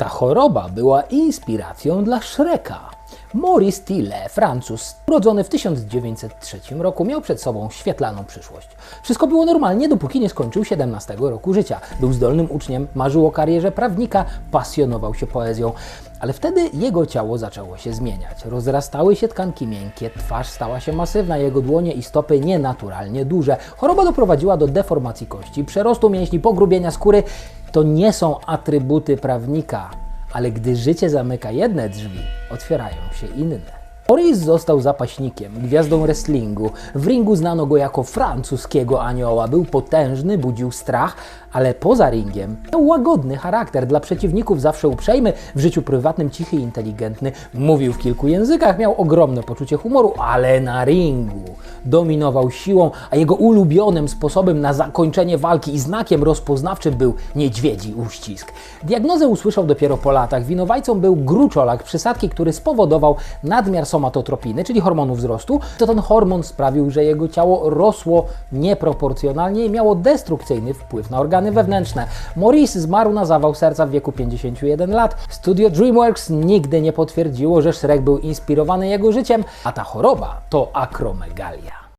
Ta choroba była inspiracją dla Shreka. Maurice Tille, Francuz, urodzony w 1903 roku, miał przed sobą świetlaną przyszłość. Wszystko było normalnie, dopóki nie skończył 17 roku życia. Był zdolnym uczniem, marzył o karierze prawnika, pasjonował się poezją. Ale wtedy jego ciało zaczęło się zmieniać. Rozrastały się tkanki miękkie, twarz stała się masywna, jego dłonie i stopy nienaturalnie duże. Choroba doprowadziła do deformacji kości, przerostu mięśni, pogrubienia skóry. To nie są atrybuty prawnika, ale gdy życie zamyka jedne drzwi, otwierają się inne. Maurice został zapaśnikiem, gwiazdą wrestlingu. W ringu znano go jako francuskiego anioła. Był potężny, budził strach, ale poza ringiem miał łagodny charakter. Dla przeciwników zawsze uprzejmy, w życiu prywatnym cichy i inteligentny. Mówił w kilku językach, miał ogromne poczucie humoru, ale na ringu dominował siłą, a jego ulubionym sposobem na zakończenie walki i znakiem rozpoznawczym był niedźwiedzi uścisk. Diagnozę usłyszał dopiero po latach. Winowajcą był gruczolak, przysadki, który spowodował nadmiar somatotropiny, czyli hormonu wzrostu. To ten hormon sprawił, że jego ciało rosło nieproporcjonalnie i miało destrukcyjny wpływ na organy wewnętrzne. Maurice zmarł na zawał serca w wieku 51 lat. Studio DreamWorks nigdy nie potwierdziło, że Shrek był inspirowany jego życiem, a ta choroba to akromegalia.